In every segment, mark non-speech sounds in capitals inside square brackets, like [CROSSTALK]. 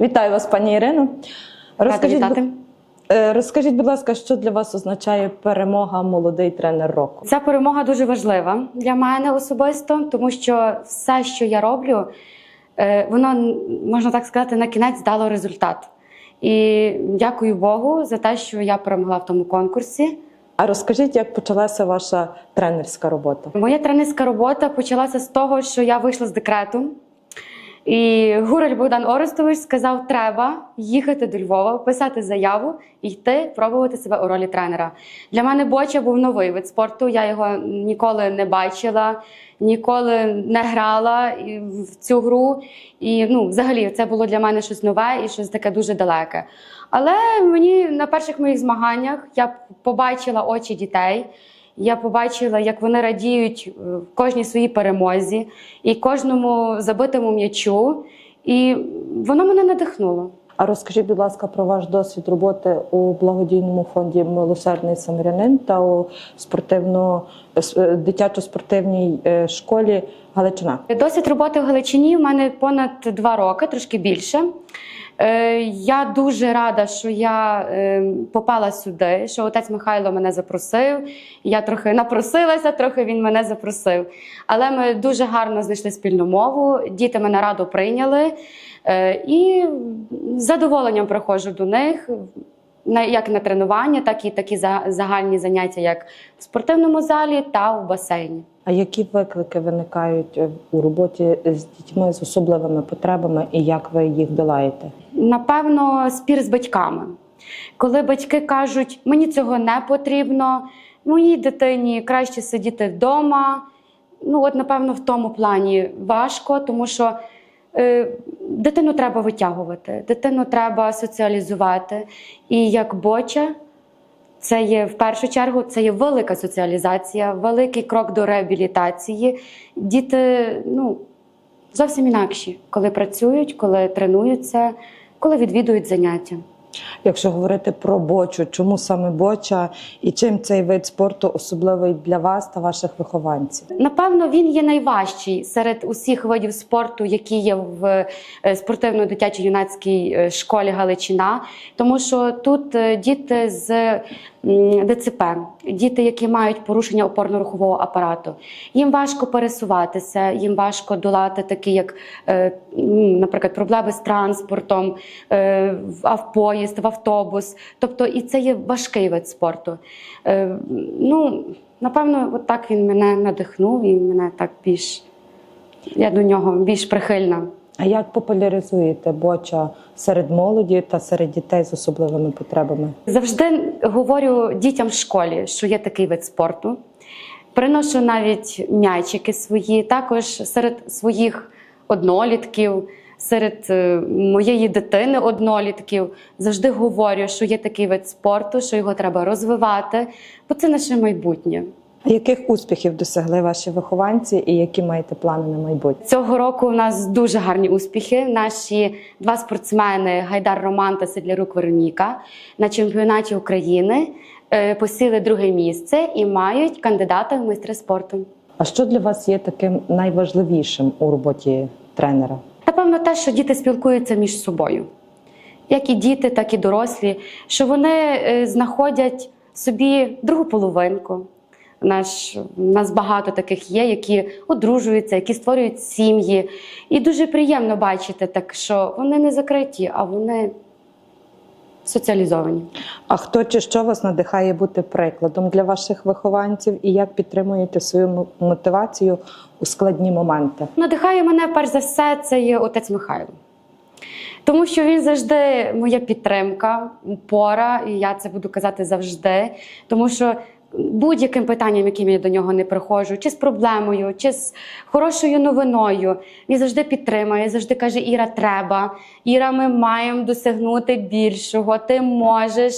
Вітаю вас, пані Ірино. Вітати. е, розкажіть, будь ласка, що для вас означає перемога молодий тренер року? Ця перемога дуже важлива для мене особисто, тому що все, що я роблю, е, воно можна так сказати, на кінець дало результат. І дякую Богу за те, що я перемогла в тому конкурсі. А розкажіть, як почалася ваша тренерська робота? Моя тренерська робота почалася з того, що я вийшла з декрету. І Гураль Богдан Орестович сказав: треба їхати до Львова, писати заяву і йти пробувати себе у ролі тренера. Для мене боча був новий вид спорту. Я його ніколи не бачила, ніколи не грала в цю гру. І ну, взагалі, це було для мене щось нове і щось таке дуже далеке. Але мені на перших моїх змаганнях я побачила очі дітей. Я побачила, як вони радіють е, кожній своїй перемозі і кожному забитому м'ячу. І воно мене надихнуло. А розкажіть, будь ласка, про ваш досвід роботи у благодійному фонді Милосердний Самарянин та у спортивно е, дитячо-спортивній е, школі Галичина. Досвід роботи в Галичині в мене понад два роки, трошки більше. Е, Я дуже рада, що я е, попала сюди, що отець Михайло мене запросив. Я трохи напросилася, трохи він мене запросив. Але ми дуже гарно знайшли спільну мову. Діти мене радо прийняли. Е, І з задоволенням приходжу до них. Як на тренування, так і такі за- загальні заняття, як в спортивному залі та в басейні. А які виклики виникають е, у роботі з дітьми з особливими потребами і як ви їх долаєте? Напевно, спір з батьками. Коли батьки кажуть, мені цього не потрібно, моїй дитині краще сидіти вдома. Ну, от, напевно, в тому плані важко, тому що дитину треба витягувати, дитину треба соціалізувати. І як боча, це є в першу чергу це є велика соціалізація, великий крок до реабілітації. Діти ну, зовсім інакші, коли працюють, коли тренуються, коли відвідують заняття. Якщо говорити про бочу, чому саме боча і чим цей вид спорту особливий для вас та ваших вихованців? Напевно, він є найважчий серед усіх видів спорту, які є в е, спортивно-дитячо-юнацькій е, школі Галичина, тому що тут е, діти з ДЦП, діти, які мають порушення опорно-рухового апарату. Їм важко пересуватися, їм важко долати такі, як, наприклад, проблеми з транспортом, е, в а в поїзд, в автобус. Тобто, і це є важкий вид спорту. Е, Ну, напевно, от так він мене надихнув і мене так більш. Я до нього більш прихильна. А як популяризуєте боча серед молоді та серед дітей з особливими потребами? Завжди говорю дітям в школі, що є такий вид спорту. Приношу навіть м'ячики свої, також серед своїх однолітків, серед е, моєї дитини однолітків. Завжди говорю, що є такий вид спорту, що його треба розвивати, бо це наше майбутнє. А яких успіхів досягли ваші вихованці і які маєте плани на майбутнє? Цього року у нас дуже гарні успіхи. Наші два спортсмени Гайдар Роман та Седлярук Вероніка на чемпіонаті України е, посіли друге місце і мають кандидата в майстри спорту. А що для вас є таким найважливішим у роботі тренера? Напевно, те, що діти спілкуються між собою, як і діти, так і дорослі, що вони е, знаходять собі другу половинку. Наш, нас багато таких є, які одружуються, які створюють сім'ї. І дуже приємно бачити, так, що вони не закриті, а вони соціалізовані. А хто чи що вас надихає бути прикладом для ваших вихованців і як підтримуєте свою мотивацію у складні моменти? Надихає мене перш за все, це є отець Михайло. Тому що він завжди моя підтримка, опора, і я це буду казати завжди. Тому що будь-яким питанням, яким я до нього не приходжу, чи з проблемою, чи з хорошою новиною, він завжди підтримує, завжди каже: Іра, треба. Іра, ми маємо досягнути більшого. Ти можеш.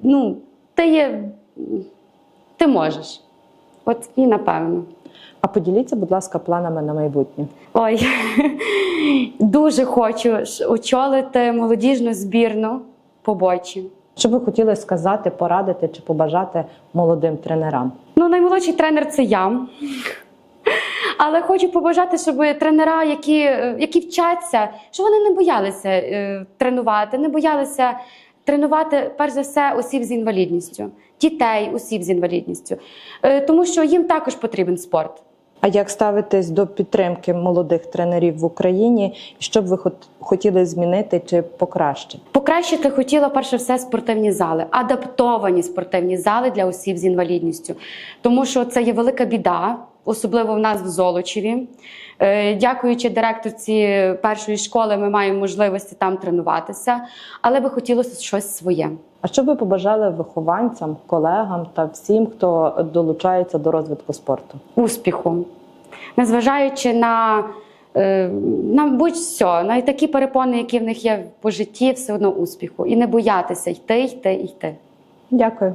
Ну, ти є, ти можеш. От і напевно. А поділіться, будь ласка, планами на майбутнє. Ой, [LAUGHS] дуже хочу очолити молодіжну збірну по бочі. Що би хотіли сказати, порадити чи побажати молодим тренерам? Ну, наймолодший тренер це я. Але хочу побажати, щоб тренера, які, які вчаться, щоб вони не боялися е, тренувати, не боялися тренувати перш за все осіб з інвалідністю, дітей, осіб з інвалідністю, Е, тому що їм також потрібен спорт. А як ставитесь до підтримки молодих тренерів в Україні? Що б ви хотіли змінити чи покращити? Покращити хотіла перше все спортивні зали, адаптовані спортивні зали для осіб з інвалідністю, тому що це є велика біда, особливо в нас в Золочеві. Е, Дякуючи директорці першої школи, ми маємо можливості там тренуватися, але би хотілося щось своє. А що ви побажали вихованцям, колегам та всім, хто долучається до розвитку спорту? успіху, незважаючи на, е, на будь-що, на такі перепони, які в них є по житті, все одно успіху. І не боятися йти, йти, йти. Дякую.